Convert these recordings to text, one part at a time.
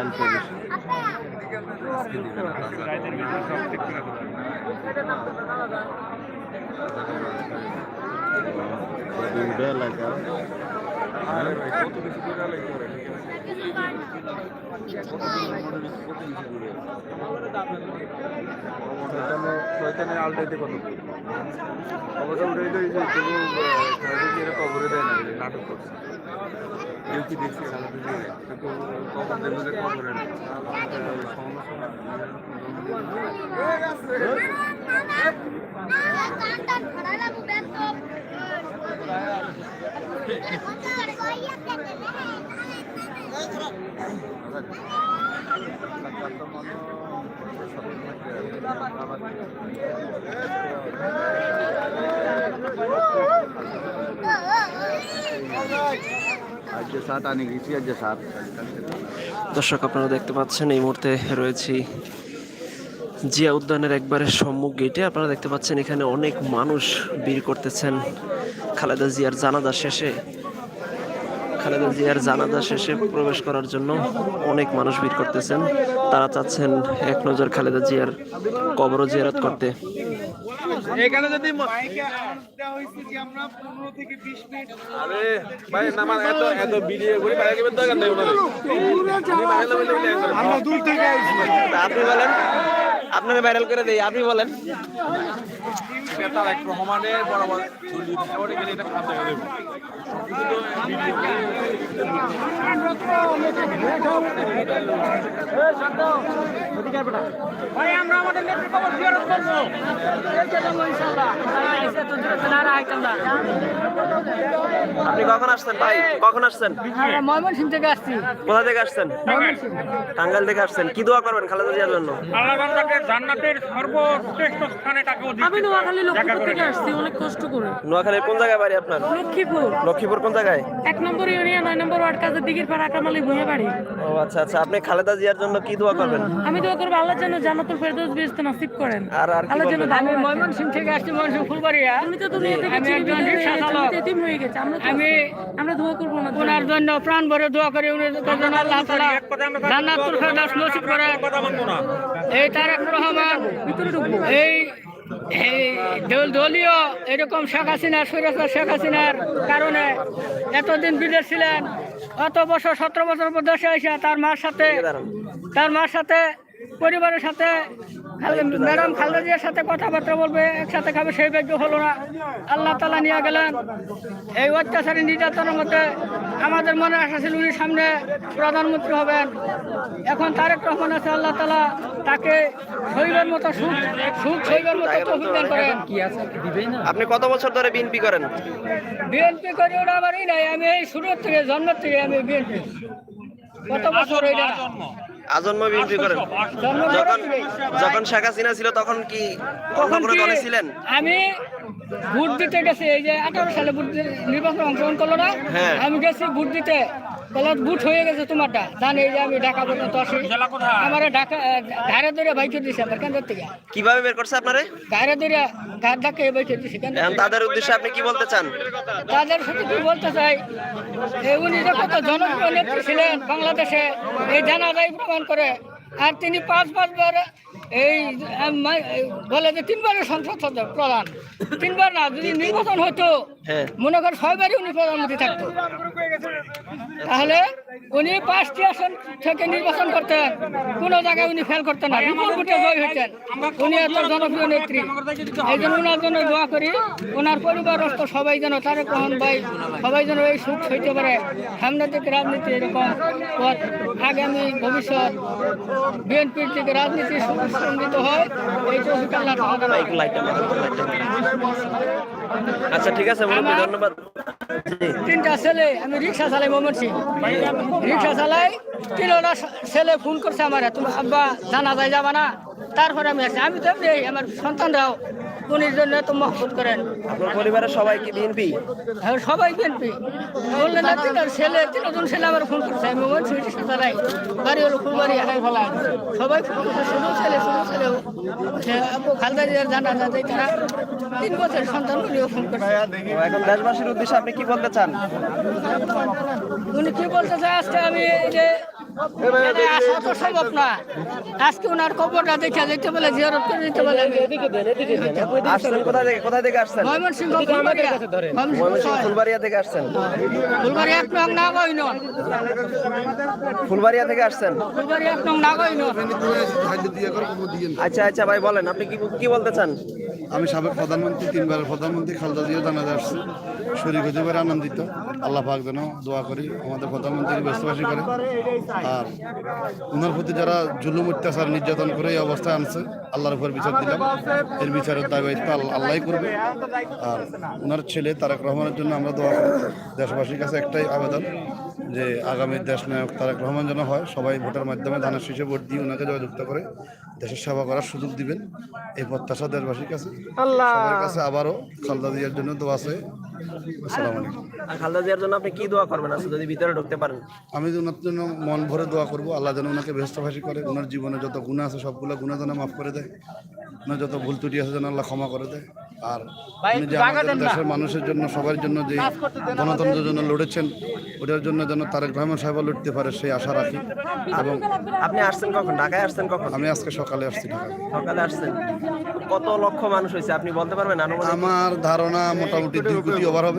আইলটা বেশি রাইতের ভিতরে সব ঠিক করে দেবো। দুটো এলাকা শয়তানের আলটাইতে কত অবশ্য উঠে নাটক করছে কি দেখছি? খেলাটি কিন্তু কবর দেবে যে কবরে না দর্শক, আপনারা দেখতে পাচ্ছেন, এই মুহূর্তে রয়েছি জিয়া উদ্যানের একবারে সম্মুখ গেটে। আপনারা দেখতে পাচ্ছেন, এখানে অনেক মানুষ ভিড় করতেছেন। খালেদা জিয়ার জানাজা শেষে, খালেদা জিয়ার জানাজা শেষে প্রবেশ করার জন্য অনেক মানুষ ভিড় করতেছেন। তারা চাচ্ছেন এক নজর খালেদা জিয়ার কবর জিয়ারত করতে। এখানে যদি আরে ভাই না আমার এত এত ভিডিও করি বাইরে কেমন দরকার নেই আমরা দূর থেকে আপনি বলেন আপনারা ভাইরাল করে দেই আপনি বলেন রহমানের বরাবর ঝুলি গেলে এটা খারাপ দেখা দেবে ভাই আমরা আমাদের নেত্রী খবর জিয়ারত করব। আপনি কখন আসছেন ভাই? কখন আসছেন? আমরা ময়মনসিং থেকে আসছি। কোথা থেকে আসছেন? টাঙ্গাইল থেকে আসছেন। কি দোয়া করবেন খালেদা জিয়ার জন্য? আল্লাহ বান্দাকে জান্নাতের সর্বশ্রেষ্ঠ স্থানে আমি নোয়াখালী লক্ষ্মীপুর থেকে আসছি অনেক কষ্ট করে। নোয়াখালীর কোন জায়গায় বাড়ি আপনার? লক্ষ্মীপুর। লক্ষ্মীপুর কোন জায়গায়? এক নম্বর ইউনিয়ন নয় নম্বর ওয়ার্ড কাজের দিঘির পাড়া কামালি ভুঁয়ে বাড়ি। ও আচ্ছা আচ্ছা। আপনি খালেদা জিয়ার জন্য কি দোয়া করবেন? আমি দোয়া করব আল্লাহ যেন জান্নাতুল ফেরদৌস বেহেশতে নসিব করেন। আর আর কি আল্লাহ যেন বলবেন? আমি ময়মনসিং থেকে আসছি ময়মনসিং ফুলবাড়িয়া। তুমি তো দুনিয়া থেকে এতিম হয়ে গেছে আমরা আমি আমরা দোয়া করব না ওনার জন্য প্রাণ ভরে দোয়া করি উনি যেন আল্লাহ তাআলা জান্নাতুল ফেরদৌস নসিব এই তারেক রহমান এই এই দল- দলীয় এরকম শেখ হাসিনা সৈরাচার শেখ হাসিনার কারণে এতদিন বিদেশ ছিলেন অত বছর সতেরো বছর পর দেশে এসে তার মার সাথে তার মার সাথে পরিবারের সাথে ম্যাডাম খালেদা জিয়ার সাথে কথাবার্তা বলবে একসাথে খাবে সেই ভাগ্য হলো না। আল্লাহ তালা নিয়ে গেলেন। এই অত্যাচারী নির্যাতনের মধ্যে আমাদের মনে আশা ছিল উনি সামনে প্রধানমন্ত্রী হবেন। এখন তারেক রহমান আছে আল্লাহ তালা তাকে শৈবের মতো সুখ সুখ শৈবের মতো তৌফিক দান করেন। আপনি কত বছর ধরে বিএনপি করেন? বিএনপি করি ওটা আমারই নাই আমি এই শুরুর থেকে জন্মের থেকে আমি বিএনপি। কত বছর না? আজন্ম বিএনপি করেন। যখন যখন শেখ হাসিনা ছিল তখন কি অন্য কোনো দলে ছিলেন? আমি ভোট দিতে গেছি এই যে আঠারো সালে ভোট নির্বাচনে অংশগ্রহণ করল না? হ্যাঁ। আমি গেছি ভোট দিতে। বলে ভোট হয়ে গেছে তোমারটা। জানি এই যে আমি ঢাকা পর্যন্ত আসি। আমার ঢাকা ঘাড়ে ধরে বাইকে দিছে আমার কেন্দ্র থেকে। কীভাবে বের করছে আপনারে? ধরে ঘাট ধাক্কে বাইকে দিছে থেকে। তাদের উদ্দেশ্যে আপনি কি বলতে চান? তাদের সাথে কি বলতে চাই? এই উনি যে কত জনপ্রিয় নেত্রী ছিলেন বাংলাদেশে এই জানাজাই প্রমাণ করে। আর তিনি পাঁচ পাঁচবার এই এই বলে যে তিনবারের সংসদ সদস্য প্রধান। তিনবার না যদি নির্বাচন হতো হ্যাঁ। মনে করেন ছয়বারই উনি প্রধানমন্ত্রী থাকতো। তাহলে উনি পাঁচটি আসন থেকে নির্বাচন করতেন। কোনো জায়গায় উনি ফেল করতেন না। বিপুল ভোটে জয় হইতেন উনি এত জনপ্রিয় নেত্রী। এই জন্য ওনার জন্য দোয়া করি ওনার পরিবারস্থ সবাই যেন তারেক রহমান ভাই সবাই যেন এই সুখ হইতে পারে। সামনের দিকে রাজনীতি এরকম পথ। আগামী ভবিষ্যৎ বিএনপির দিকে রাজনীতি সুসংগঠিত হয়। এই। আচ্ছা ঠিক আছে ধন্যবাদ। তিনটা ছেলে আমি রিক্সা চালাই মোহাম্মদ সিং রিক্সা চালাই তিনটা ছেলে ফোন করছে আমার তুমি আব্বা জানা যায় যাবা না। তারপরে আমি আসছি। আমি তো আমার সন্তানরাও উনির জন্য এত মহব্বত করেন। আপনার পরিবারের সবাই কি বিএনপি আর সবাই বিএনপি বললেন না তিনটা ছেলে তিনজন ছেলে আমার ফোন করছে। আমি মোবাইল সিং রিক্সা চালাই বাড়ি হলো ফুলবাড়ি হাই ফেলা সবাই ফোন করছে ছোটো ছেলে ছোটো ছেলেও সে আব্বু খালদা জিয়ার জানা যায় তারা তিন বছর সন্তান উনিও ফোন করছে। এখন দেশবাসীর উদ্দেশ্যে আপনি কি বলতে চান? উনি কি বলতে চায় আজকে আমি এই যে আজকে থেকে কোথা থেকে আসছেন ফুলবাড়িয়া ফুলবাড়িয়া থেকে আসছেন ফুলবাড়িয়া আচ্ছা আচ্ছা ভাই বলেন আপনি কি কি বলতে চান আমি সাবেক প্রধানমন্ত্রী তিনবার প্রধানমন্ত্রী খালদা জিয়া জানাজা আসছি শরীর হতে পারে আনন্দিত আল্লাহ পাক যেন দোয়া করি আমাদের প্রধানমন্ত্রীকে ব্যস্তবাসী করে আর ওনার প্রতি যারা জুলুম অত্যাচার নির্যাতন করে এই অবস্থায় আনছে আল্লাহর উপর বিচার দিলাম। এর বিচারের দায়িত্ব আল্লাহই করবে। আর ওনার ছেলে তারেক রহমানের জন্য আমরা দোয়া করি। দেশবাসীর কাছে একটাই আবেদন যে আগামী দেশ নায়ক তারেক রহমান যেন হয় সবাই ভোটের মাধ্যমে ধানের শীষে ভোট দিয়ে ওনাকে জয়যুক্ত করে দেশের সেবা করার সুযোগ দিবেন। এই প্রত্যাশা দেশবাসীর কাছে। সবার কাছে আবারও খালদা জিয়ার জন্য দোয়া আছে। খালেদা জিয়ার জন্য আপনি কি দোয়া করবেন আচ্ছা যদি ভিতরে ঢুকতে পারেন? আমি যে ওনার জন্য মন ভরে দোয়া করব আল্লাহ যেন ওনাকে ব্যস্তভাষী করে ওনার জীবনে যত গুণা আছে সবগুলো গুণা যেন মাফ করে দেয় ওনার যত ভুল ত্রুটি আছে যেন আল্লাহ ক্ষমা করে দেয়। আর উনি যে আমাদের দেশের মানুষের জন্য সবার জন্য যে গণতন্ত্রের জন্য লড়েছেন ওটার জন্য যেন তারেক রহমান সাহেব লড়তে পারে সেই আশা রাখি। এবং আপনি আসছেন কখন? ঢাকায় আসছেন কখন? আমি আজকে সকালে আসছি ঢাকায়। সকালে আসছেন। কত লক্ষ মানুষ হয়েছে আপনি বলতে পারবেন আমার ধারণা মোটামুটি দুই কোটি ওভার হবে।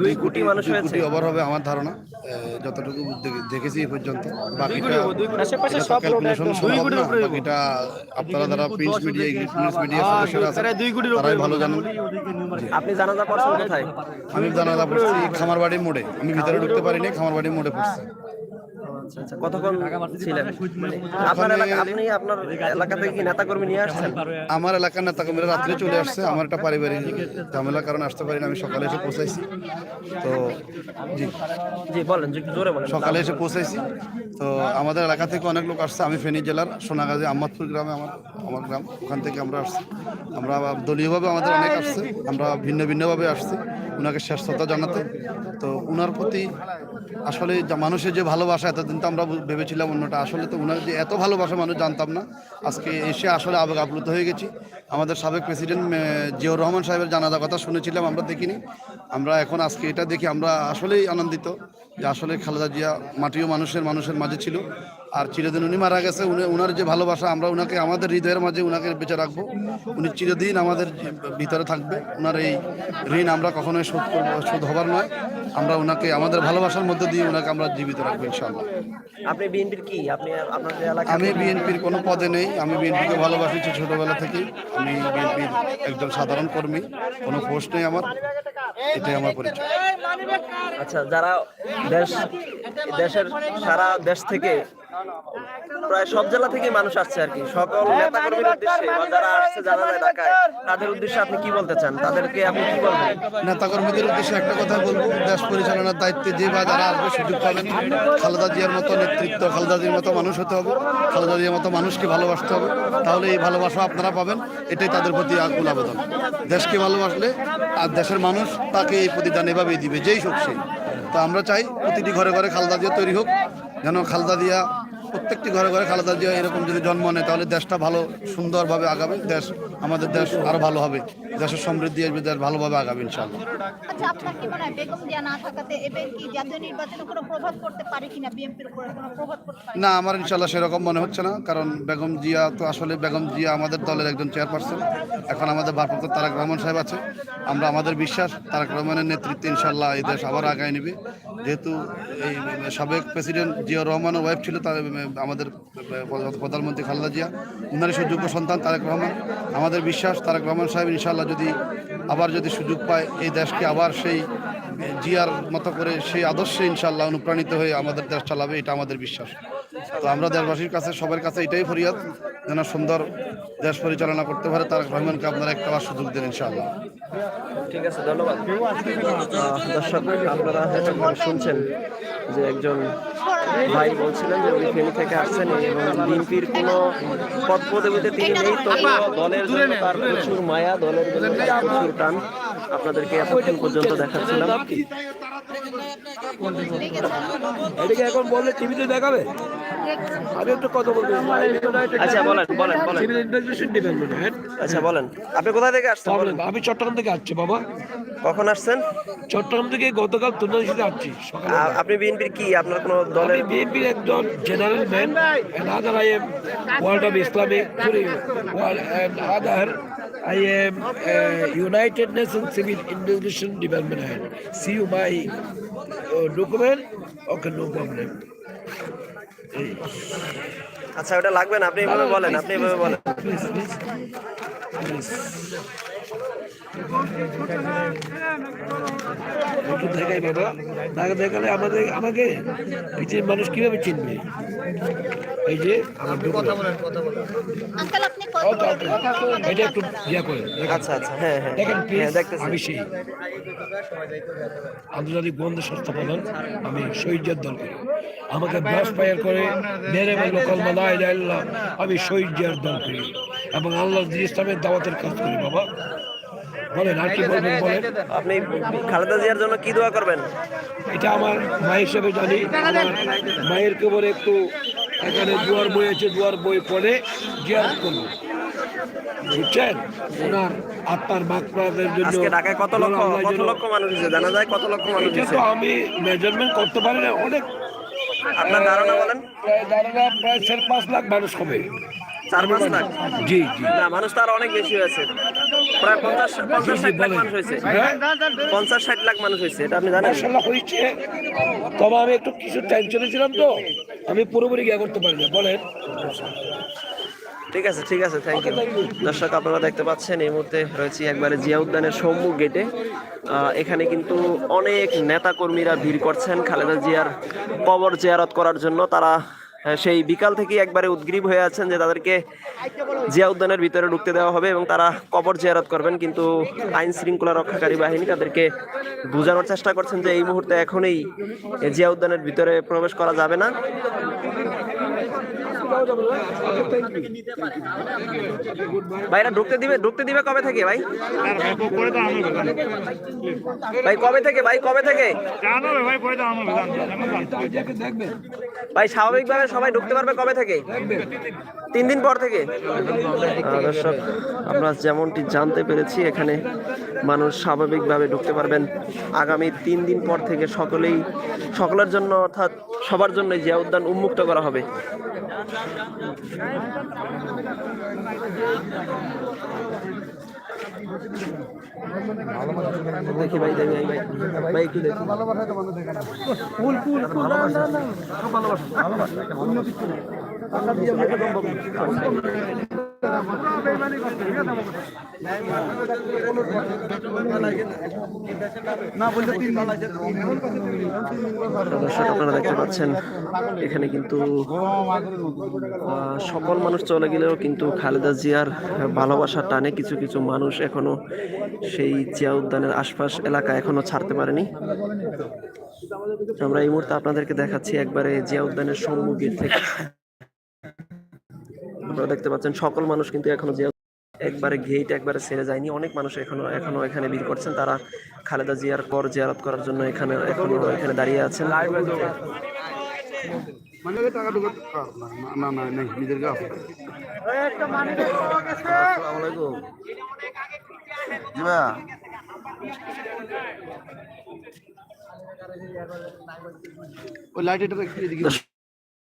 দুই কোটি মানুষ দুই কোটি ওভার হবে আমার ধারণা। যতটুকু দেখেছি এই পর্যন্ত। বাকিটা আপনারা যারা প্রিন্স মিডিয়া প্রিন্ট মিডিয়া সদস্যরা আছেন তারাই ভালো জানেন। আপনি জানাজা পড়ছেন কোথায়? আমি জানাজা পড়ছি মোড়ে। আমি ভিতরে ঢুকতে পারিনি খামারবাড়ির মোড়ে পড়ছি। আচ্ছা আচ্ছা কতক্ষণ ছিলেন। মানে আপনার এলাকা আপনি আপনার এলাকা থেকে কি নেতাকর্মী নিয়ে আসছেন? আমার এলাকার নেতা কর্মীরা রাত্রে চলে আসছে। আমার একটা পারিবারিক ঝামেলার কারণে আসতে পারিনি আমি সকালে এসে পৌঁছাইছি। তো জি। জি বলেন জোরে বলেন। সকালে এসে পৌঁছাইছি। তো আমাদের এলাকা থেকে অনেক লোক আসছে। আমি ফেনী জেলার সোনাগাজী আহমদপুর গ্রামে আমার আমার গ্রাম। ওখান থেকে আমরা আসছি। আমরা দলীয়ভাবে আমাদের অনেক আসছে। আমরা ভিন্ন ভিন্নভাবে আসছি। ওনাকে শ্রেষ্ঠতা জানাতে। তো ওনার প্রতি আসলে মানুষের যে ভালোবাসা এতদিন তো আমরা ভেবেছিলাম অন্যটা। আসলে তো ওনার যে এত ভালোবাসা মানুষ জানতাম না। আজকে এসে আসলে আবেগ আপ্লুত হয়ে গেছি। আমাদের সাবেক প্রেসিডেন্ট জিয়র রহমান সাহেবের জানাজা কথা শুনেছিলাম, আমরা দেখিনি। আমরা এখন আজকে এটা দেখি আমরা আসলেই আনন্দিত যে আসলে খালেদা জিয়া মাটিও মানুষের মানুষের মাঝে ছিল। আর চিরদিন উনি মারা গেছে উনি ওনার যে ভালোবাসা আমরা ওনাকে আমাদের হৃদয়ের মাঝে ওনাকে বেঁচে রাখব। উনি চিরদিন আমাদের ভিতরে থাকবে। ওনার এই ঋণ আমরা কখনোই শোধ করব শোধ হবার নয়। আমরা ওনাকে আমাদের ভালোবাসার মধ্যে দিয়ে ওনাকে আমরা জীবিত রাখব ইনশাআল্লাহ। আপনি বিএনপির কি? আপনি আপনার আমি বিএনপির কোনো পদে নেই। আমি বিএনপিকে ভালোবাসিছি ছোটবেলা থেকেই। আমি বিএনপির একজন সাধারণ কর্মী। কোনো পোস্ট নেই আমার। এটাই আমার পরিচয়। আচ্ছা যারা দেশ দেশের সারা দেশ থেকে প্রায় সব জেলা থেকে মানুষ আসছে আর কি। সকল নেতা কর্মীর উদ্দেশ্যে যারা আসছে যায় ঢাকায়, তাদের উদ্দেশ্যে আপনি কি বলতে চান? তাদেরকে আপনি কি বলবেন? নেতাকর্মীদের উদ্দেশ্যে একটা কথা বলব, দেশ পরিচালনার দায়িত্বে যে বা যারা আসবে সুযোগ পাবেন। খালেদা জিয়ার মতো নেতৃত্ব, খালেদা জিয়ার মতো মানুষ হতে হবে, খালেদা জিয়ার মতো মানুষকে ভালোবাসতে হবে। তাহলে এই ভালোবাসা আপনারা পাবেন, এটাই তাদের প্রতি আকুল আবেদন। দেশকে ভালোবাসলে আর দেশের মানুষ তাকে এই প্রতিদান এভাবেই দিবে, যেই হোক সেই তো আমরা চাই প্রতিটি ঘরে ঘরে খালদা জিয়া তৈরি হোক, যেন খালদা জিয়া প্রত্যেকটি ঘরে ঘরে খালেদা জিয়া এরকম যদি জন্ম নেয় তাহলে দেশটা ভালো সুন্দরভাবে আগাবে। দেশ আমাদের দেশ আরও ভালো হবে। দেশের সমৃদ্ধি আসবে দেশ ভালোভাবে আগাবে ইনশাআল্লাহ। আচ্ছা আপনার কি মনে হয় বেগম জিয়া না থাকাতে এবার কি জাতীয় নির্বাচনে কোনো প্রভাব পড়তে পারে কিনা বিএনপির উপরে কোনো প্রভাব পড়তে পারে? না আমার ইনশাল্লাহ সেরকম মনে হচ্ছে না কারণ বেগম জিয়া তো আসলে বেগম জিয়া আমাদের দলের একজন চেয়ারপারসন। এখন আমাদের ভারপ্রাপ্ত তারেক রহমান সাহেব আছে। আমরা আমাদের বিশ্বাস তারেক রহমানের নেতৃত্বে ইনশাল্লাহ এই দেশ আবার আগায় নেবে। যেহেতু এই সাবেক প্রেসিডেন্ট জিয়া রহমানের ওয়াইফ ছিল তার আমাদের প্রধানমন্ত্রী খালেদা জিয়া। উনারই সুযোগ্য সন্তান তারেক রহমান। আমাদের বিশ্বাস, তারেক রহমান সাহেব ইনশাল্লাহ যদি আবার যদি সুযোগ পায়, এই দেশকে আবার সেই জিয়ার মতো করে, সেই আদর্শে ইনশাল্লাহ অনুপ্রাণিত হয়ে আমাদের দেশ চালাবে, এটা আমাদের বিশ্বাস। তো আমরা দেশবাসীর কাছে, সবার কাছে এটাই ফরিয়াদ, যেন সুন্দর দেশ পরিচালনা করতে পারে তার রহমানকে আপনারা একটা আবার সুযোগ দেন ইনশাআল্লাহ। ঠিক আছে, ধন্যবাদ। দর্শক, আপনারা শুনছেন যে একজন ভাই বলছিলেন যে উনি ফেনী থেকে আসছেন এবং বিএনপির কোনো পদ পদবিতে তিনি নেই তো দলের তার প্রচুর মায়া, দলের প্রচুর টান। আপনাদেরকে এতক্ষণ পর্যন্ত দেখাচ্ছিলাম। এটাকে এখন বললে টিভিতে দেখাবে? আমি একটু কথা বলতে আচ্ছা বলেন বলেন বলেন। ডিপার্টমেন্ট আচ্ছা বলেন। আপনি কোথা থেকে আসছেন বলেন আমি চট্টগ্রাম থেকে আসছি বাবা। কখন আসছেন? চট্টগ্রাম থেকে গতকাল তুলনাশিতে আসছি আপনি বিএনপির কি? আপনার কোনো দলের বিএনপির একজন general man World of Islamic sorry world and other I am uh, United Nations Civil Investigation Development head. See you my uh, document? Okay, no problem. আচ্ছা ওটা লাগবে না আপনি এভাবে বলেন আপনি এভাবে বলেন দেখাই বাবা। না দেখালে আমাদের আমাকে পৃথিবীর মানুষ কীভাবে চিনবে? এই যে আমার। এটা একটু ইয়া আচ্ছা আচ্ছা। হ্যাঁ হ্যাঁ। দেখেন হ্যাঁ প্লিজ আমি সেই আন্তর্জাতিক বন্ধু সংস্থা প্রধান আমি শহীদের দল করি। আমাকে ব্রাশ ফায়ার করে মেরে আমি শহীদের দল করি। এবং আল্লাহ ইসলামের দাওয়াতের কাজ করি বাবা। বলেন আর কি বলবেন বলেন। আপনি খালেদা জিয়ার জন্য কি দোয়া করবেন? এটা আমার মা হিসেবে জানি আমার মায়ের কেবল একটু এখানে দুয়ার বই আছে দুয়ার বই পড়ে জিয়ারত করব। বুঝছেন? ওনার আত্মার মাকড়াদের জন্য আজকে ঢাকায় কত লক্ষ কত লক্ষ মানুষ হয়েছে? জানা যায় কত লক্ষ মানুষ এটা তো আমি মেজারমেন্ট করতে পারি না অনেক। আপনার ধারণা বলেন। প্রায় ধারণা প্রায় চার পাঁচ লাখ মানুষ হবে। চার পাঁচ লাখ? জি জি। না মানুষ তো আরও অনেক বেশি হয়েছে। প্রায় পঞ্চাশ পঞ্চাশ ষাট লাখ মানুষ হয়েছে। হ্যাঁ? পঞ্চাশ ষাট লাখ মানুষ হয়েছে এটা আপনি জানেন? মার্শাল্লাহ হয়েছে। তবে আমি একটু কিছু টেনশনে ছিলাম তো আমি পুরোপুরি গিয়ে করতে পারি না বলেন। ঠিক আছে ঠিক আছে থ্যাংক ইউ দর্শক আপনারা দেখতে পাচ্ছেন এই মুহূর্তে রয়েছি একবারে জিয়া উদ্যানের সম্মুখ গেটে। এখানে কিন্তু অনেক নেতা কর্মীরা ভিড় করছেন। খালেদা জিয়ার কবর জিয়ারত করার জন্য তারা সেই বিকাল থেকে একবারে উদ্গ্রীব হয়ে আছেন যে তাদেরকে জিয়া উদ্যানের ভিতরে ঢুকতে দেওয়া হবে এবং তারা কবর জিয়ারত করবেন। কিন্তু আইন শৃঙ্খলা রক্ষাকারী বাহিনী তাদেরকে বোঝানোর চেষ্টা করছেন যে এই মুহূর্তে এখনই জিয়া উদ্যানের ভিতরে প্রবেশ করা যাবে না। ভাইরা ঢুকতে দিবে ঢুকতে দিবে কবে থেকে ভাই? ভাই, কবে থেকে, ভাই, কবে থেকে? ভাই, স্বাভাবিকভাবে সবাই ঢুকতে পারবে কবে থেকে? তিন দিন পর থেকে? দর্শক, আমরা যেমনটি জানতে পেরেছি, এখানে মানুষ স্বাভাবিকভাবে ঢুকতে পারবেন আগামী তিন দিন পর থেকে সকলেই, সকলের জন্য অর্থাৎ সবার জন্য জিয়া উদ্যান উন্মুক্ত করা হবে। দেখি ভাই দেখি ভাই ভাই ভাই একটু দেখি। দর্শক, আপনারা দেখতে পাচ্ছেন, এখানে কিন্তু সকল মানুষ চলে গেলেও কিন্তু খালেদা জিয়ার ভালোবাসার টানে কিছু কিছু মানুষ এখনও সেই জিয়া উদ্যানের আশপাশ এলাকা এখনও ছাড়তে পারেনি। আমরা এই মুহূর্তে আপনাদেরকে দেখাচ্ছি একবারে জিয়া উদ্যানের সম্মুখীন থেকে। আপনারা দেখতে পাচ্ছেন, সকল মানুষ কিন্তু এখনও জিয়া একবারে গেট একবারে ছেড়ে যায়নি। অনেক মানুষ এখনও এখনও এখানে ভিড় করছেন। তারা খালেদা জিয়ার কর জিয়ারত করার জন্য এখানে এখনও এখানে দাঁড়িয়ে আছেন। লাইট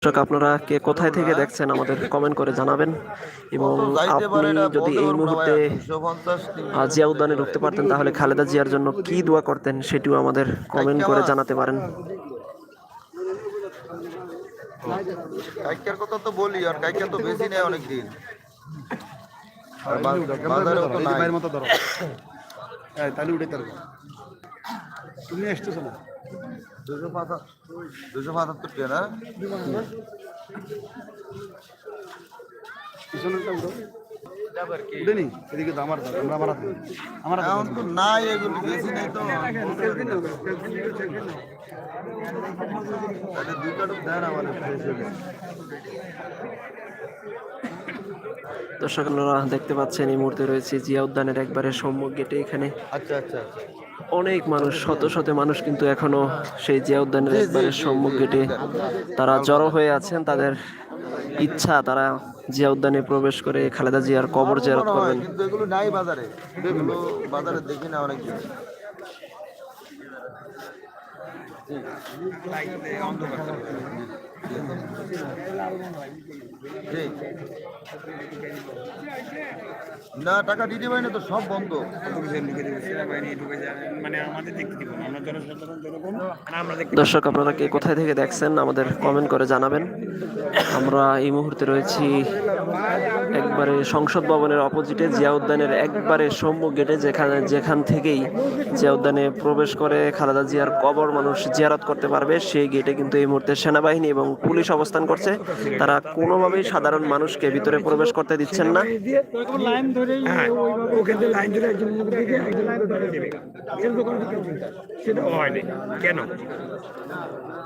দর্শক আপনারা কে কোথায় থেকে দেখছেন আমাদের কমেন্ট করে জানাবেন। এবং আপনি যদি এই মুহূর্তে জিয়া উদ্যানে ঢুকতে পারতেন তাহলে খালেদা জিয়ার জন্য কি দোয়া করতেন সেটিও আমাদের কমেন্ট করে জানাতে পারেন। কাইকার কথা তো বলি আর কাইকা তো বেশি নেই অনেক দিন আর বাজারেও তো নাই। মতো ধরো তাহলে উঠে তার তুমি আসতেছো না? দুশো দুশো পঁচাত্তর টাকা না? তো নাই এগুলো বেশি নেই দেন আমার দর্শক আপনারা দেখতে পাচ্ছেন এই মুহূর্তে রয়েছে জিয়া উদ্যানের একবারে সম্মুখ গেটে এখানে। আচ্ছা আচ্ছা আচ্ছা। অনেক মানুষ শত শত মানুষ কিন্তু এখনও সেই জিয়া উদ্যানের একবারে সম্মুখ গেটে তারা জড়ো হয়ে আছেন তাদের ইচ্ছা তারা জিয়া উদ্যানে প্রবেশ করে খালেদা জিয়ার কবর জিয়ারত করবেন। কিন্তু এগুলো নাই বাজারে। এগুলো বাজারে দেখি না অনেক দিন। ঠিক। না, টাকা দিতে পারি না তো, সব বন্ধ। দর্শক, আপনারা কে কোথায় থেকে দেখছেন আমাদের কমেন্ট করে জানাবেন। আমরা এই মুহূর্তে রয়েছি একবারে সংসদ ভবনের অপোজিটে জিয়া উদ্যানের একবারে সম্মুখ গেটে যেখানে যেখান থেকেই জিয়া উদ্যানে প্রবেশ করে খালেদা জিয়ার কবর মানুষ জিয়ারত করতে পারবে, সেই গেটে কিন্তু এই মুহূর্তে সেনাবাহিনী এবং পুলিশ অবস্থান করছে তারা কোনোভাবেই সাধারণ মানুষকে ভিতরে প্রবেশ করতে দিচ্ছেন না হ্যাঁ কোনো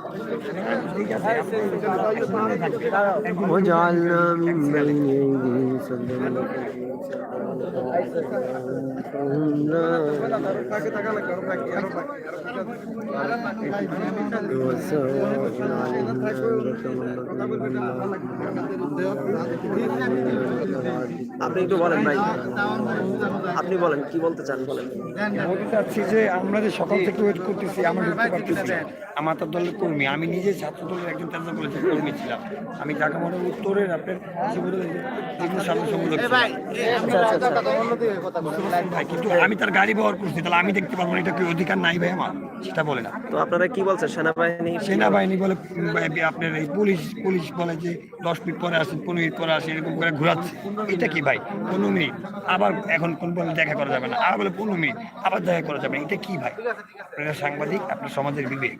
কিছু না। সেটা হয়নি কেন ঠিক আছে وجعلنا من بين أيديهم سدا আপনি একটু বলেন ভাই আপনি বলেন কি বলতে চান বলেন বলতে চাচ্ছি যে আমরা যে সকাল থেকে ওয়েট করতেছি আমরা ঢুকতে পারতেছি না। আমার তো দলের কর্মী আমি নিজে ছাত্র দলের একজন ছাত্র কলেজের কর্মী ছিলাম। আমি ঢাকা মডেল উত্তরের আপনার কিন্তু আমি তার গাড়ি ব্যবহার করছি তাহলে আমি দেখতে পারব না এটা কি অধিকার নাই ভাই আমার? সেটা বলে না। তো আপনারা কি বলছেন? সেনাবাহিনী সেনাবাহিনী বলে আপনার এই পুলিশ পুলিশ বলে যে দশ মিনিট পরে আসেন পনেরো মিনিট পরে আসেন এরকম করে ঘোরাচ্ছে। এটা কি ভাই? পনেরো মিনিট। আবার এখন কোন বলে দেখা করা যাবে না। আবার বলে পনেরো মিনিট। আবার দেখা করা যাবে না। এটা কি ভাই? আপনারা সাংবাদিক আপনার সমাজের বিবেক।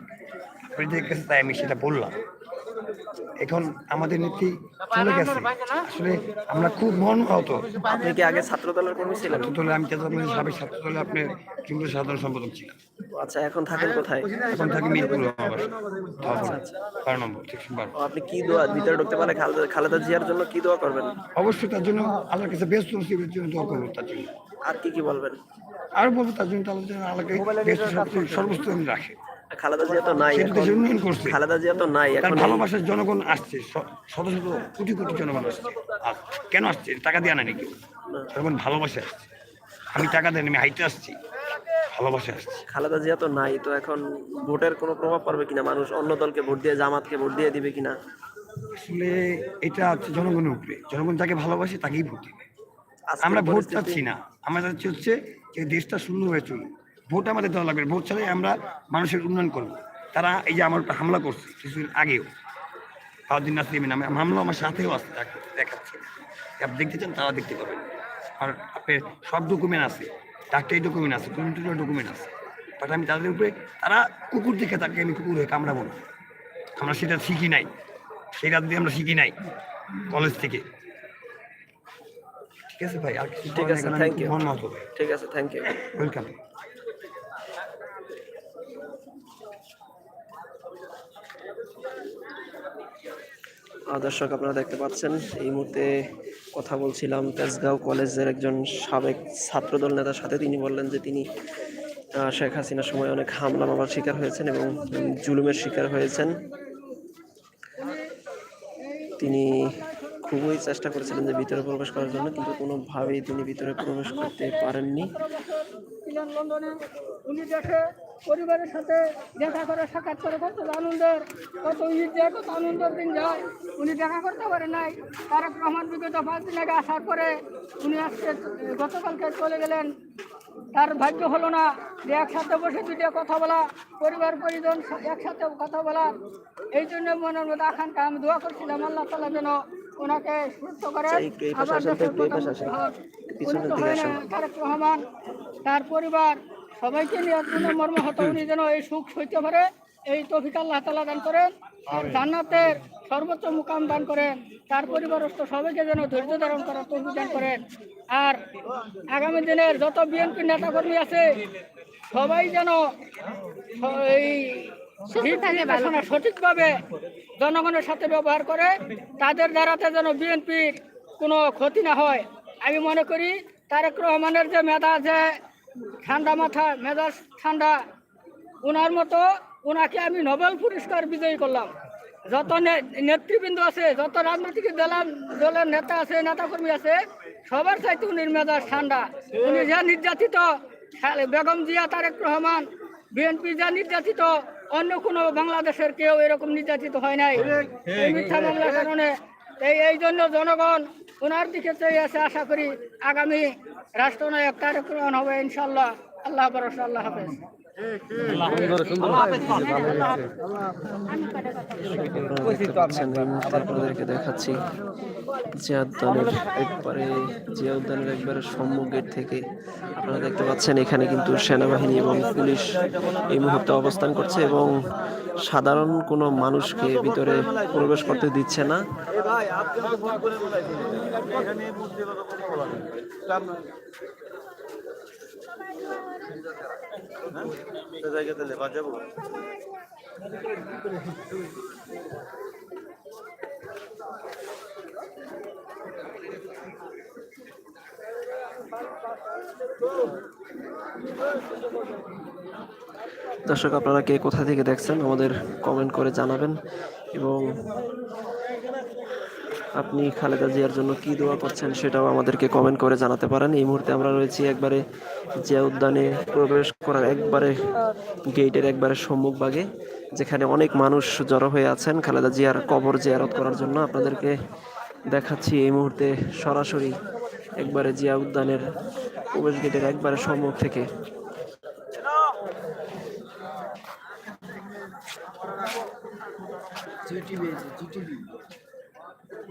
আপনাদের কাছে তাই আমি সেটা বললাম। এখন আমাদের নীতি চলে গেছে। আসলে আমরা খুব মন হতো আপনি কি আগে ছাত্র দলের কর্মী ছিলেন? ছাত্র দলে আমি সাবেক ছাত্র দলে যুগ্ম সাধারণ সম্পাদক ছিলাম। আচ্ছা এখন থাকেন কোথায়? এখন থাকি মিরপুর আমার বারো নম্বর সেকশন বারো। আপনি কি দোয়া ভিতরে ঢুকতে পারলে খালেদা খালেদা জিয়ার জন্য কি দোয়া করবেন? অবশ্যই তার জন্য আল্লাহর কাছে নসিবের জন্য দোয়া করব তার জন্য। আর কি কি বলবেন? আর বলব তার জন্য তাহলে যেন আল্লাহকে সর্বস্ত রাখে। খালেদা জিয়া তো নাই খালেদা জিয়া তো নাই এখন ভালোবাসার জনগণ আসছে শত শত কোটি কোটি জনগণ আসছে। আর কেন আসছে? টাকা দিয়ে আনা নাকি? জনগণ ভালোবাসে আসছে। আমি টাকা দেন আমি হাইটে আসছি। ভালোবাসে আসছি। খালেদা জিয়া তো নাই তো এখন ভোটের কোনো প্রভাব পড়বে কিনা? মানুষ অন্য দলকে ভোট দিয়ে জামাতকে ভোট দিয়ে দিবে কিনা? আসলে এটা হচ্ছে জনগণের উপরে। জনগণ যাকে ভালোবাসে তাকেই ভোট দিবে। আমরা ভোট চাচ্ছি না। আমরা চাচ্ছি হচ্ছে যে দেশটা সুন্দর হয়ে চলুক। ভোট আমাদের দেওয়া লাগবে। ভোট ছাড়াই আমরা মানুষের উন্নয়ন করব। তারা এই যে আমার হামলা করছে কিছুদিন আগেও সারাদিন নাসলিমিন আমি হামলা আমার সাথেও আসছে দেখাচ্ছে। আপনি দেখতে চান তারা দেখতে পাবেন। আর আপনার সব ডকুমেন্ট আছে ডাক্তারি ডকুমেন্ট আছে কমিউনিটির ডকুমেন্ট আছে। বাট আমি তাদের উপরে তারা কুকুর দেখে তাকে আমি কুকুর হয়ে কামড়াবো না। আমরা সেটা শিখি নাই। সেই রাত দিয়ে আমরা শিখি নাই কলেজ থেকে। ঠিক আছে ভাই আর ঠিক আছে থ্যাংক ইউ ঠিক আছে থ্যাংক ইউ ওয়েলকাম দর্শক আপনারা দেখতে পাচ্ছেন। এই মুহূর্তে কথা বলছিলাম তেজগাঁও কলেজের একজন সাবেক ছাত্রদল নেতার সাথে। তিনি বললেন যে তিনি শেখ হাসিনার সময় অনেক হামলা মামলার শিকার হয়েছেন এবং জুলুমের শিকার হয়েছেন। তিনি খুবই চেষ্টা করেছিলেন যে ভিতরে প্রবেশ করার জন্য, কিন্তু কোনোভাবেই তিনি ভিতরে প্রবেশ করতে পারেননি। লন্ডনে উনি দেশে পরিবারের সাথে দেখা করে, সাক্ষাৎ করে কত আনন্দের কত ঈদ যায় কত আনন্দের দিন যায়। উনি দেখা করতে পারে নাই। তারক রহমান বিগত পাঁচ দিন আগে আসার পরে উনি আজকে গতকালকে চলে গেলেন। তার ভাগ্য হলো না যে একসাথে বসে দুইটা কথা বলা, পরিবার, পরিজন একসাথে কথা বলা। এই জন্য মনের মধ্যে আকাঙ্ক্ষা, আমি দোয়া করছিলাম, আল্লাহ তালা যেন ওনাকে সুস্থ করে আচ্ছা, রহমান তার পরিবার সবাইকে নিয়ে পূর্ণ মর্মাহত। উনি যেন এই সুখ সইতে পারে এই তফিক আল্লাহ তালা দান করেন আর জান্নাতের সর্বোচ্চ মুকাম দান করেন তার পরিবারস্থ সবাইকে যেন ধৈর্য ধারণ করার তফিক দান করেন। আর আগামী দিনের যত বিএনপি নেতাকর্মী আছে সবাই যেন এই সঠিকভাবে জনগণের সাথে ব্যবহার করে তাদের দ্বারাতে যেন বিএনপির কোনো ক্ষতি না হয় আমি মনে করি তারেক রহমানের যে মেধা আছে ঠান্ডা মাথা মেজাজ ঠান্ডা ওনার মতো ওনাকে আমি নোবেল পুরস্কার বিজয়ী করলাম। যত নেতৃবৃন্দ আছে যত রাজনৈতিক দলের দলের নেতা আছে নেতাকর্মী আছে সবার চাইতে উনির মেজাজ ঠান্ডা। উনি যা নির্যাতিত বেগম জিয়া তারেক রহমান বিএনপি যা নির্যাতিত অন্য কোনো বাংলাদেশের কেউ এরকম নির্যাতিত হয় নাই। এই মিথ্যা মামলার কারণে এই এই জন্য জনগণ ওনার দিকে চেয়ে আছে আশা করি আগামী রাষ্ট্রনায়ক তারেক রহমান হবে ইনশাল্লাহ আল্লাহ আল্লাহ হাফেজ। আপনাদেরকে দেখাচ্ছি একবারে একবারে থেকে। আপনারা দেখতে পাচ্ছেন, এখানে কিন্তু সেনাবাহিনী এবং পুলিশ এই মুহূর্তে অবস্থান করছে এবং সাধারণ কোনো মানুষকে ভিতরে প্রবেশ করতে দিচ্ছে না। দর্শক আপনারা কে কোথা থেকে দেখছেন আমাদের কমেন্ট করে জানাবেন এবং আপনি খালেদা জিয়ার জন্য কি দোয়া করছেন সেটাও আমাদেরকে কমেন্ট করে জানাতে পারেন। এই মুহূর্তে আমরা রয়েছি একবারে জিয়া উদ্যানে প্রবেশ করার একবারে গেটের একবারে সম্মুখ ভাগে, যেখানে অনেক মানুষ জড়ো হয়ে আছেন খালেদা জিয়ার কবর জিয়ারত করার জন্য। আপনাদেরকে দেখাচ্ছি এই মুহূর্তে সরাসরি একবারে জিয়া উদ্যানের প্রবেশ গেটের একবারে সম্মুখ থেকে।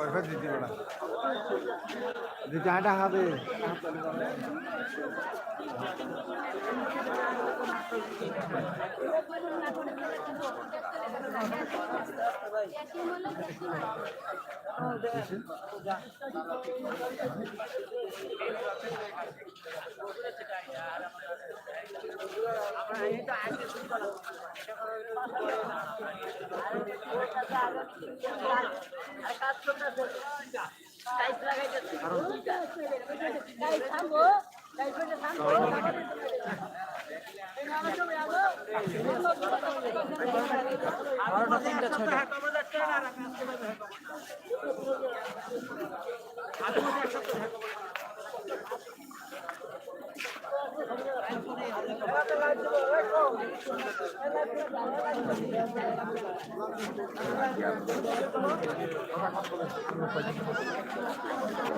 ওয়াইফাই দিতে হবে। আমরা কাজ করতে টাইট লাগাই যাচ্ছে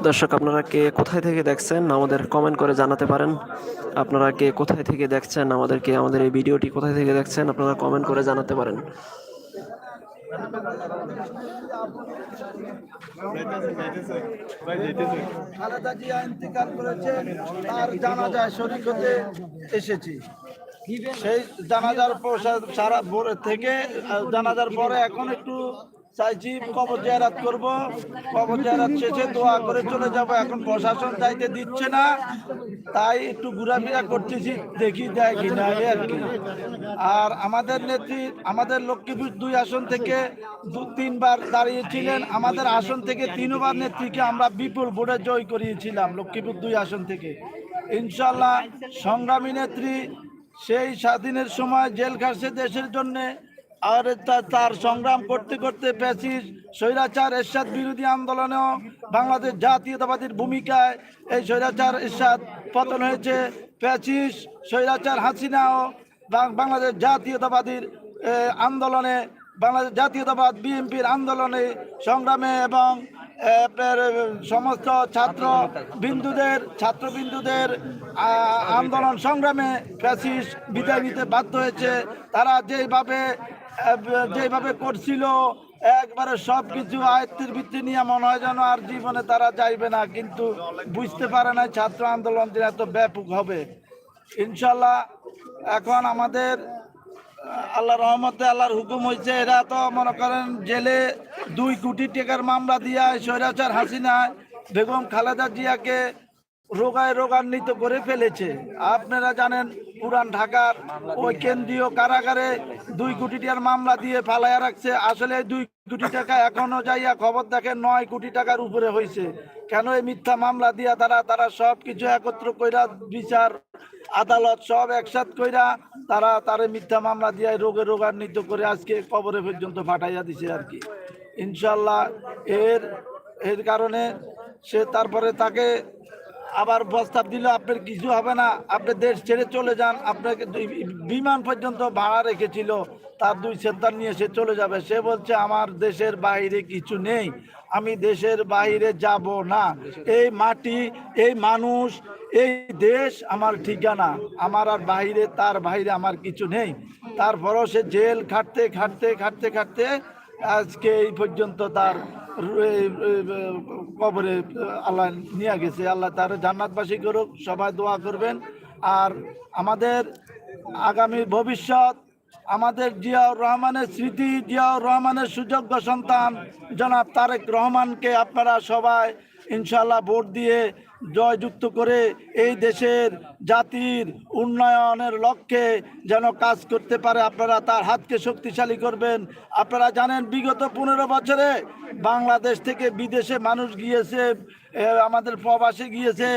দর্শক, আপনারা কে কোথায় থেকে দেখছেন আমাদের কমেন্ট করে জানাতে পারেন। আপনারা কে কোথায় থেকে দেখছেন আমাদেরকে, আমাদের এই ভিডিওটি কোথায় থেকে দেখছেন আপনারা কমেন্ট করে জানাতে পারেন। খালেদা জিয়া তার জানাজায় শরীর হতে এসেছি। সেই জানাজার পর সারা ভোর থেকে জানাজার পরে এখন একটু চাইছি কবর জিয়ারাত করব। কবর জিয়ারাত শেষে দোয়া করে চলে যাব। এখন প্রশাসন যাইতে দিচ্ছে না। তাই একটু ঘোরাফেরা করতেছি, দেখি দেয় কি না আর কি। আর আমাদের নেত্রী, আমাদের লক্ষ্মীপুর দুই আসন থেকে দু, তিনবার দাঁড়িয়েছিলেন। আমাদের আসন থেকে তিনবার নেত্রীকে আমরা বিপুল ভোটে জয় করিয়েছিলাম লক্ষ্মীপুর দুই আসন থেকে। ইনশাল্লাহ সংগ্রামী নেত্রী সেই স্বাধীনের সময় জেল খাটছে দেশের জন্যে, আর তার সংগ্রাম করতে করতে প্যাসিস স্বৈরাচার এরশাদ বিরোধী আন্দোলনেও বাংলাদেশ জাতীয়তাবাদীর ভূমিকায় এই স্বৈরাচার এরশাদ পতন হয়েছে। প্যাসিস স্বৈরাচার হাসিনাও বাংলাদেশ জাতীয়তাবাদীর আন্দোলনে, বাংলাদেশ জাতীয়তাবাদ বিএনপির আন্দোলনে সংগ্রামে এবং আপনার, সমস্ত ছাত্র বিন্দুদের ছাত্র বিন্দুদের আন্দোলন সংগ্রামে প্যাসিস বিদায় নিতে বাধ্য হয়েছে। তারা যেভাবে যেভাবে করছিল একবারে সব কিছু আয়ত্তের ভিত্তি নিয়ে মনে হয় যেন আর জীবনে তারা যাইবে না কিন্তু বুঝতে পারে না ছাত্র আন্দোলন যে এত ব্যাপক হবে। ইনশাল্লাহ এখন আমাদের আল্লাহ রহমতে আল্লাহর হুকুম হয়েছে এরা তো মনে করেন জেলে দুই কোটি টাকার মামলা দিয়া স্বৈরাচার হাসিনা, বেগম খালেদা জিয়াকে রোগায় রোগান্বিত করে ফেলেছে। আপনারা জানেন পুরান ঢাকার ওই কেন্দ্রীয় কারাগারে দুই কোটি টাকার মামলা দিয়ে ফালাইয়া রাখছে। আসলে দুই কোটি টাকা এখনও যাইয়া খবর দেখে নয় কোটি টাকার উপরে হয়েছে কেন এই মিথ্যা মামলা দিয়া তারা তারা সব কিছু একত্র কইরা বিচার, আদালত সব একসাথ কইরা তারা তারে মিথ্যা মামলা দিয়ে রোগে রোগান্বিত করে আজকে কবরে পর্যন্ত ফাটাইয়া দিছে আর কি। ইনশাল্লাহ এর এর কারণে সে তারপরে তাকে আবার প্রস্তাব দিলে, আপনার কিছু হবে না, আপনি দেশ ছেড়ে চলে যান, আপনাকে বিমান পর্যন্ত ভাড়া রেখেছিল তার দুই সেন্টার নিয়ে সে চলে যাবে। সে বলছে, আমার দেশের বাইরে কিছু নেই, আমি দেশের বাইরে যাব না। এই মাটি, এই মানুষ, এই দেশ আমার ঠিকানা। আমার আর বাইরে, তার বাইরে আমার কিছু নেই। তারপরও সে জেল খাটতে খাটতে খাটতে খাটতে আজকে এই পর্যন্ত তার কবরে আল্লাহ নিয়ে গেছে। আল্লাহ তার জান্নাতবাসী করুক, সবাই দোয়া করবেন। আর আমাদের আগামী ভবিষ্যৎ আমাদের জিয়াউর রহমানের স্মৃতি, জিয়াউর রহমানের সুযোগ্য সন্তান জনাব তারেক রহমানকে আপনারা সবাই ইনশাল্লাহ ভোট দিয়ে জয়যুক্ত করে এই দেশের জাতির উন্নয়নের লক্ষ্যে যেন কাজ করতে পারে, আপনারা তার হাতকে শক্তিশালী করবেন। আপনারা জানেন, বিগত পনেরো বছরে বাংলাদেশ থেকে বিদেশে মানুষ গিয়েছে আমাদের প্রবাসে গিয়েছে,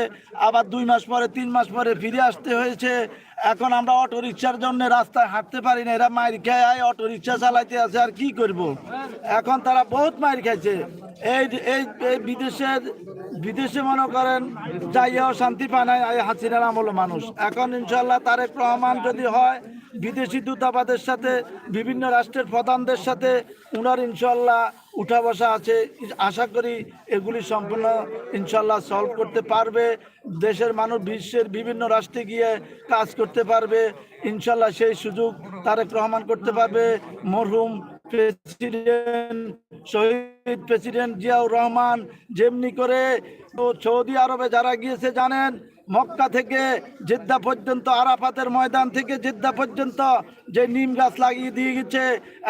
আবার দুই মাস পরে, তিন মাস পরে ফিরে আসতে হয়েছে। এখন আমরা অটো রিক্সার জন্য রাস্তায় হাঁটতে পারি না, এরা মায়ের খেয়ে অটো রিক্সা চালাইতে আছে আর কি করব। এখন তারা বহুত মায়ের খাইছে। এই এই বিদেশের, বিদেশে মনে করেন, যাইয়াও শান্তি পায় না হাসিনার আমল মানুষ। এখন ইনশাল্লাহ তারেক রহমান যদি হয় বিদেশি দূতাবাদের সাথে, বিভিন্ন রাষ্ট্রের প্রধানদের সাথে উনার ইনশাল্লাহ উঠা বসা আছে। আশা করি এগুলি সম্পূর্ণ ইনশাল্লাহ সলভ করতে পারবে। দেশের মানুষ বিশ্বের বিভিন্ন রাষ্ট্রে গিয়ে কাজ করতে পারবে। ইনশাল্লাহ সেই সুযোগ তারেক রহমান করতে পারবে। মরহুম প্রেসিডেন্ট, শহীদ প্রেসিডেন্ট জিয়াউর রহমান, যেমনি করে সৌদি আরবে যারা গিয়েছে জানেন মক্কা থেকে জেদ্দা পর্যন্ত, আরাফাতের ময়দান থেকে জেদ্দা পর্যন্ত যে নিম গাছ লাগিয়ে দিয়ে গেছে,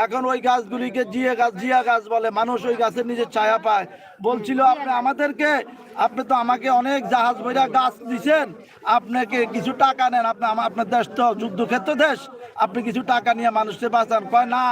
এখন ওই গাছগুলিকে জিয়া গাছ জিয়া গাছ বলে, মানুষ ওই গাছের নিচে ছায়া পায়। বলছিল, আপনি আমাদেরকে, আপনি তো আমাকে অনেক জাহাজ বইরা গাছ দিছেন, আপনাকে কিছু টাকা নেন, আপনি আপনার দেশ তো যুদ্ধক্ষেত্র দেশ, আপনি কিছু টাকা নিয়ে মানুষকে বাঁচান। কয়, না,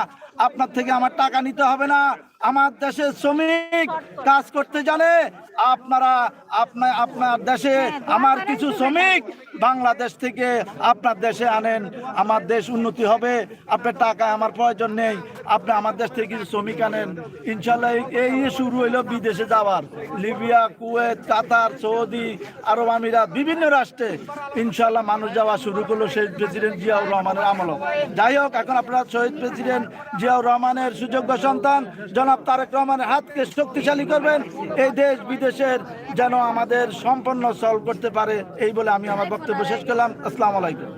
আপনার থেকে আমার টাকা নিতে হবে না আমার দেশের শ্রমিক কাজ করতে জানে, আপনারা আপনার আপনার দেশে আমার কিছু শ্রমিক বাংলাদেশ থেকে আপনার দেশে আনেন, আমার দেশ উন্নতি হবে, আপনার টাকা আমার প্রয়োজন নেই, আপনি আমার দেশ থেকে কিছু শ্রমিক আনেন। ইনশাল্লাহ এই- শুরু হইল বিদেশে যাওয়ার। Libya, Kuwait, Qatar, Saudi Arab আমিরাত, বিভিন্ন রাষ্ট্রে ইনশাল্লাহ মানুষ যাওয়া শুরু করল সেই প্রেসিডেন্ট জিয়াউর রহমানের আমল। যাই হোক, এখন আপনারা শহীদ প্রেসিডেন্ট জিয়াউর রহমানের সুযোগ্য সন্তান জনাব তারেক রহমানের হাতকে শক্তিশালী করবেন। এই দেশ বিদেশের যেন আমাদের সম্পন্ন সলভ করতে পারে, এই বলে আমি আমার বক্তব্য শেষ করলাম। আসসালাম আলাইকুম।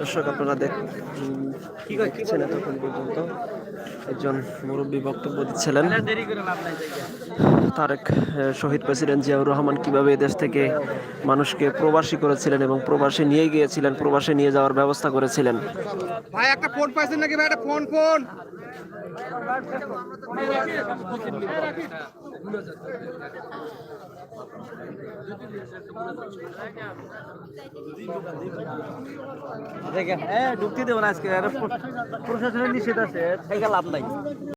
দর্শক, আপনারা দেখছেন এতক্ষণ পর্যন্ত? একজন মুরব্বী বক্তব্য দিচ্ছিলেন। তারেক শহীদ প্রেসিডেন্ট জিয়াউর রহমান কীভাবে দেশ থেকে মানুষকে প্রবাসী করেছিলেন এবং প্রবাসে নিয়ে গিয়েছিলেন, প্রবাসে নিয়ে যাওয়ার ব্যবস্থা করেছিলেন? ভাই, একটা ফোন পাইছেন নাকি ভাই? একটা ফোন ফোন। ঢুকতে দেবো না আজকে প্রশাসনের নিষেধ আছে লাভ নাই।